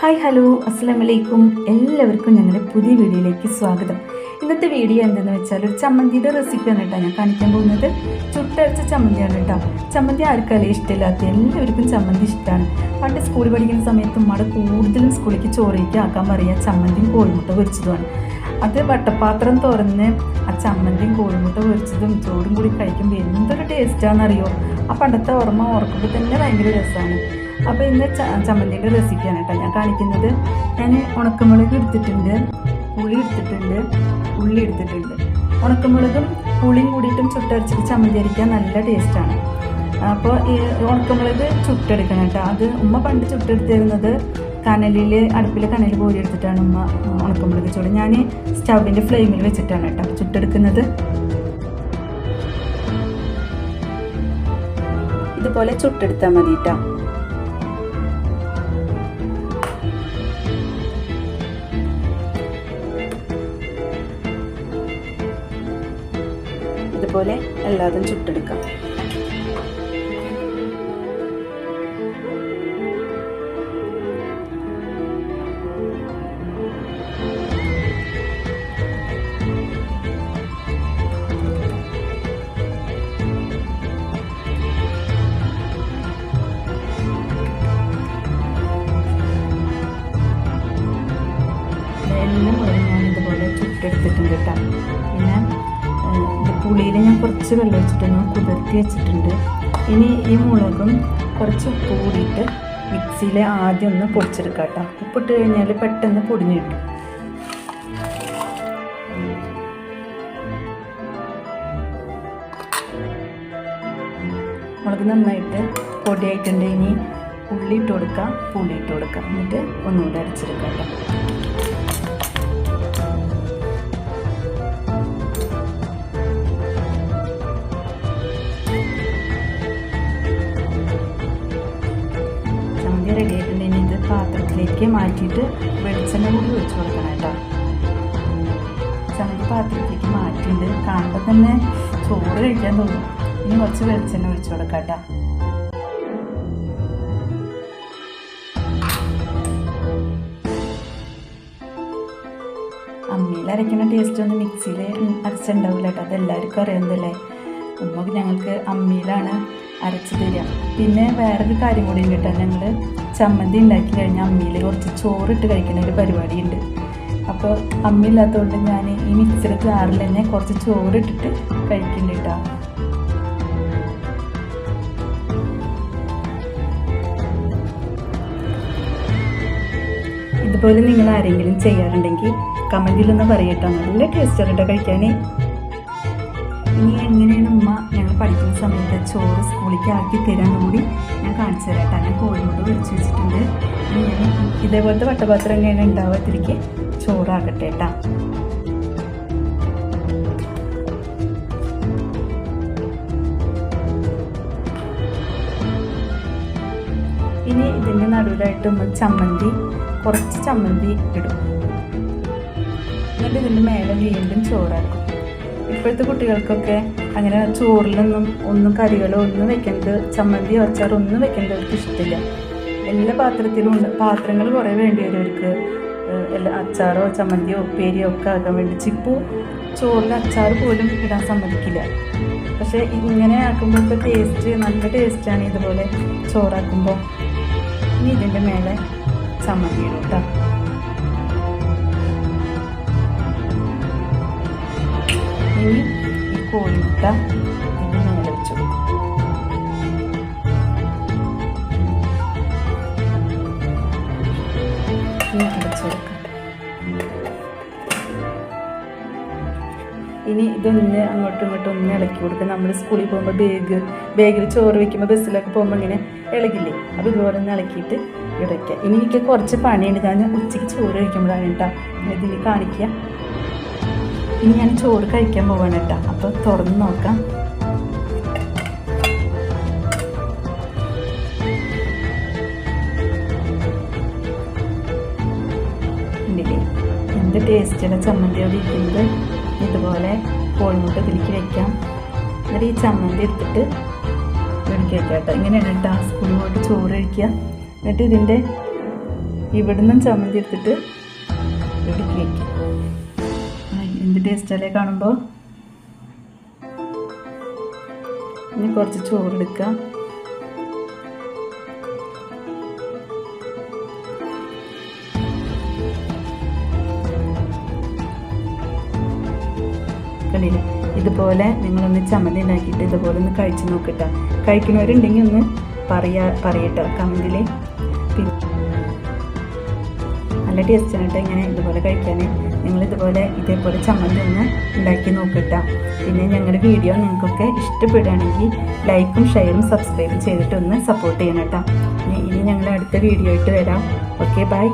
Hi hello അസ്സാം വലൈക്കും എല്ലാവർക്കും ഞങ്ങളുടെ പുതിയ വീഡിയോയിലേക്ക് സ്വാഗതം. ഇന്നത്തെ വീഡിയോ എന്തെന്ന് വെച്ചാൽ ഒരു ചമ്മന്തിയുടെ റെസിപ്പിയാണ് കേട്ടോ ഞാൻ കാണിക്കാൻ പോകുന്നത്. ചുട്ടരച്ച ചമ്മന്തിയാണ് കേട്ടോ. ചമ്മന്തി ആർക്കല്ലേ ഇഷ്ടമില്ലാത്ത എല്ലാവർക്കും ചമ്മന്തി ഇഷ്ടമാണ് പണ്ട് സ്കൂളിൽ പഠിക്കുന്ന സമയത്ത് ഉമ്മയുടെ കൂടുതലും സ്കൂളിലേക്ക് ചോറേക്ക് ആക്കാൻ പറയുക ചമ്മന്തിയും കോഴിമുട്ട പൊരിച്ചതുമാണ്. അത് വട്ടപ്പാത്രം തുറന്ന് ആ ചമ്മന്തിയും കോഴിമുട്ട പൊരിച്ചതും ചോറും കൂടി കഴിക്കുമ്പോൾ എന്തൊരു ടേസ്റ്റാണെന്നറിയോ ആ പണ്ടത്തെ ഓർമ്മ ഓർക്കുമ്പോൾ തന്നെ ഭയങ്കര രസമാണ് അപ്പോൾ ഇന്ന് ചമ്മന്തിന്റെ റെസിപ്പിയാണ് കേട്ടോ ഞാൻ കാണിക്കുന്നത്. ഞാൻ ഉണക്കമുളക് എടുത്തിട്ടുണ്ട് പുളി എടുത്തിട്ടുണ്ട് ഉള്ളി എടുത്തിട്ടുണ്ട്. ഉണക്കമുളകും പുളിയും കൂടിയിട്ടും ചുട്ടരച്ചിട്ട് ചമ്മന്തി അരിക്കാൻ നല്ല ടേസ്റ്റാണ് അപ്പോൾ ഈ ഉണക്കമുളക് ചുട്ടെടുക്കണം കേട്ടോ. അത് ഉമ്മ പണ്ട് ചുട്ടെടുത്തിരുന്നത് കനലിൽ അടുപ്പിൽ കനൽ കോരി എടുത്തിട്ടാണ് ഉമ്മ ഉണക്കമുളക് ചൂട് ഞാൻ സ്റ്റൗവിന്റെ ഫ്ലെയിമിൽ വെച്ചിട്ടാണ് കേട്ടോ ചുട്ടെടുക്കുന്നത്. ഇതുപോലെ ചുട്ടെടുത്താൽ മതി കേട്ടോ. ഇതുപോലെ എല്ലാതും ചുട്ടെടുക്കാം. എല്ലാം ഞാൻ ഇതുപോലെ ചുട്ടെടുത്തിട്ടുണ്ട് കേട്ടോ. പിന്നെ പുളിയിൽ ഞാൻ കുറച്ച് വെള്ളം വെച്ചിട്ടൊന്ന് കുതിർത്തി വെച്ചിട്ടുണ്ട്. ഇനി ഈ മുളകും കുറച്ച് ഉപ്പ് കൂടിയിട്ട് മിക്സിയിൽ ആദ്യം ഒന്ന് പൊടിച്ചെടുക്കാം കേട്ടോ. ഉപ്പിട്ട് കഴിഞ്ഞാൽ പെട്ടെന്ന് പൊടിഞ്ഞ് കിട്ടും. മുളക് നന്നായിട്ട് പൊടിയായിട്ടുണ്ട്. ഇനി ഉള്ളി ഇട്ട് കൊടുക്കാം പുളി ഇട്ട് കൊടുക്കാം. എന്നിട്ട് ഒന്നുകൂടെ അരച്ചെടുക്കാം കേട്ടോ. റെഡി ആയിട്ടുണ്ടെങ്കിൽ ഇത് പാത്രത്തിലേക്ക് മാറ്റിയിട്ട് വെളിച്ചെണ്ണ കൂടി ഒഴിച്ച് കൊടുക്കണം കേട്ടോ. ചമ്മന്തി പാത്രത്തിലേക്ക് മാറ്റിയിട്ട് കാണുമ്പോൾ തന്നെ ചോറ് കഴിക്കാൻ തോന്നും. ഇനി കുറച്ച് വെളിച്ചെണ്ണ ഒഴിച്ച് കൊടുക്കാം കേട്ടോ. അമ്മിയിൽ അരയ്ക്കുന്ന ടേസ്റ്റ് ഒന്നും മിക്സിയിൽ അരച്ചുണ്ടാവില്ല കേട്ടോ. അതെല്ലാവർക്കും അറിയുന്നതല്ലേ നമുക്ക് ഞങ്ങൾക്ക് അമ്മിയിലാണ് അരച്ച് തരിക. പിന്നെ വേറൊരു കാര്യം കൂടി ഉണ്ട് ഞങ്ങൾ ചമ്മന്തി ഉണ്ടാക്കി കഴിഞ്ഞാൽ അമ്മിയിൽ കുറച്ച് ചോറിട്ട് കഴിക്കുന്ന ഒരു പരിപാടിയുണ്ട്. അപ്പോൾ അമ്മി ഇല്ലാത്തതുകൊണ്ട് ഞാൻ ഈ മിക്സിയുടെ ജാറിൽ തന്നെ കുറച്ച് ചോറിട്ടിട്ട് കഴിക്കുന്നുണ്ട് കേട്ടോ. ഇതുപോലെ നിങ്ങൾ ആരെങ്കിലും ചെയ്യാറുണ്ടെങ്കിൽ കമന്റിലൊന്ന് പറയട്ടോ നല്ല ടേസ്റ്റാണ് കേട്ടോ കഴിക്കാൻ ഇനി ഞങ്ങൾ പഠിക്കുന്ന സമയത്ത് ചോറ് സ്കൂളിലേക്ക് ആക്കി തരാൻ കൂടി ഞാൻ കാണിച്ചു തരാം. കേട്ടോ ഞാൻ കോഴിമുട്ട് വിളിച്ചു വെച്ചിട്ടുണ്ട്. ഇതേപോലത്തെ വട്ടപാത്രം തന്നെയാണ് ഉണ്ടാവാത്തിരിക്കെ ചോറാകട്ടെ കേട്ടോ ഇനി ഇതിന്റെ നടുവിലായിട്ട് നമ്മൾ ചമ്മന്തി കുറച്ച് ചമ്മന്തി ഇടും. എന്നിട്ട് ഇതിന്റെ മേലെ വീണ്ടും ചോറാക്കും. ഇപ്പോഴത്തെ കുട്ടികൾക്കൊക്കെ അങ്ങനെ ചോറിലൊന്നും ഒന്നും കറികളോ ഒന്നും വെക്കുന്നത് ചമ്മന്തിയോ അച്ചാറോ ഒന്നും വെക്കുന്നത് അവർക്ക് ഇഷ്ടമില്ല. എല്ലാ പാത്രത്തിലും ഉണ്ട്. പാത്രങ്ങൾ കുറേ വേണ്ടി വരും അവർക്ക്. എല്ലാ അച്ചാറോ ചമ്മന്തിയോ ഉപ്പേരിയോ ഒക്കെ ആക്കാൻ വേണ്ടി. ചിപ്പോ ചോറിൽ അച്ചാർ പോലും ഇടാൻ സമ്മതിക്കില്ല. പക്ഷേ ഇങ്ങനെ ആക്കുമ്പോൾ ഇപ്പോൾ ടേസ്റ്റ് നല്ല ടേസ്റ്റാണ് ഇതുപോലെ ചോറാക്കുമ്പോൾ. ഇനി ഇതിന്റെ മേലെ ചമ്മന്തി ഇടും കേട്ടോ കോഴിമുട്ട ഇത് വെച്ചു ഇനി ഇതൊന്ന് അങ്ങോട്ടും ഇങ്ങോട്ടും ഒന്ന് ഇളക്കി കൊടുക്കുക. നമ്മൾ സ്കൂളിൽ പോകുമ്പോൾ ബാഗ് ബാഗിൽ ചോറ് വെക്കുമ്പോൾ ബസ്സിലൊക്കെ പോകുമ്പോൾ ഇങ്ങനെ ഇളകില്ലേ? അപ്പോൾ ഇതുപോലെ ഒന്ന് ഇളക്കിയിട്ട് ഇടയ്ക്കുക ഇനി എനിക്ക് കുറച്ച് പണിയുണ്ട്. ഞാൻ ഉച്ചയ്ക്ക് ചോറ് കഴിക്കുമ്പോഴാണ് കേട്ടോ. ഇതിൽ കാണിക്കുക. ഇനി ഞാൻ ചോറ് കഴിക്കാൻ പോവാണ് കേട്ടോ. അപ്പോൾ തുറന്ന് നോക്കാം. എന്ത് ചമ്മന്തി അവിടെ ഇരിക്കുന്നത്? ഇതുപോലെ കോഴിമുട്ട തിരിക്കി വെക്കാം. എന്നിട്ട് ഈ ചമ്മന്തി എടുത്തിട്ട് വെക്കാം കേട്ടോ. ഇങ്ങനെയാണ് കേട്ടോ സ്കൂളിൽ പോയിട്ട് ചോറ് കഴിക്കുക. എന്നിട്ട് ഇതിന്റെ ഇവിടുന്ന് ചമ്മന്തി എടുത്തിട്ട് ഇവിടേക്ക് വയ്ക്കാം ആ, എന്ത് ടേസ്റ്റല്ലേ കാണുമ്പോൾ ഇനി കുറച്ച് ചോറെടുക്കാം. ഇതുപോലെ നിങ്ങളൊന്ന് ചമ്മന്തി ഉണ്ടാക്കിയിട്ട് ഇതുപോലെ ഒന്ന് കഴിച്ച് നോക്കിട്ട. കഴിക്കുന്നവരുണ്ടെങ്കിൽ ഒന്ന് പറയാ പറയട്ടോ പിന്നെ നല്ല ടേസ്റ്റാണ് കേട്ടോ ഇങ്ങനെ ഇതുപോലെ കഴിക്കാൻ നിങ്ങൾ ഇതുപോലെ ചമ്മന്തി ഒന്ന് ഉണ്ടാക്കി നോക്കട്ടോ. പിന്നെ ഞങ്ങളുടെ വീഡിയോ നിങ്ങൾക്കൊക്കെ ഇഷ്ടപ്പെടുകയാണെങ്കിൽ ലൈക്കും ഷെയറും സബ്സ്ക്രൈബും ചെയ്തിട്ടൊന്ന് സപ്പോർട്ട് ചെയ്യണം കേട്ടോ. ഇനി ഞങ്ങൾ അടുത്ത വീഡിയോ ആയിട്ട് വരാം. Okay bye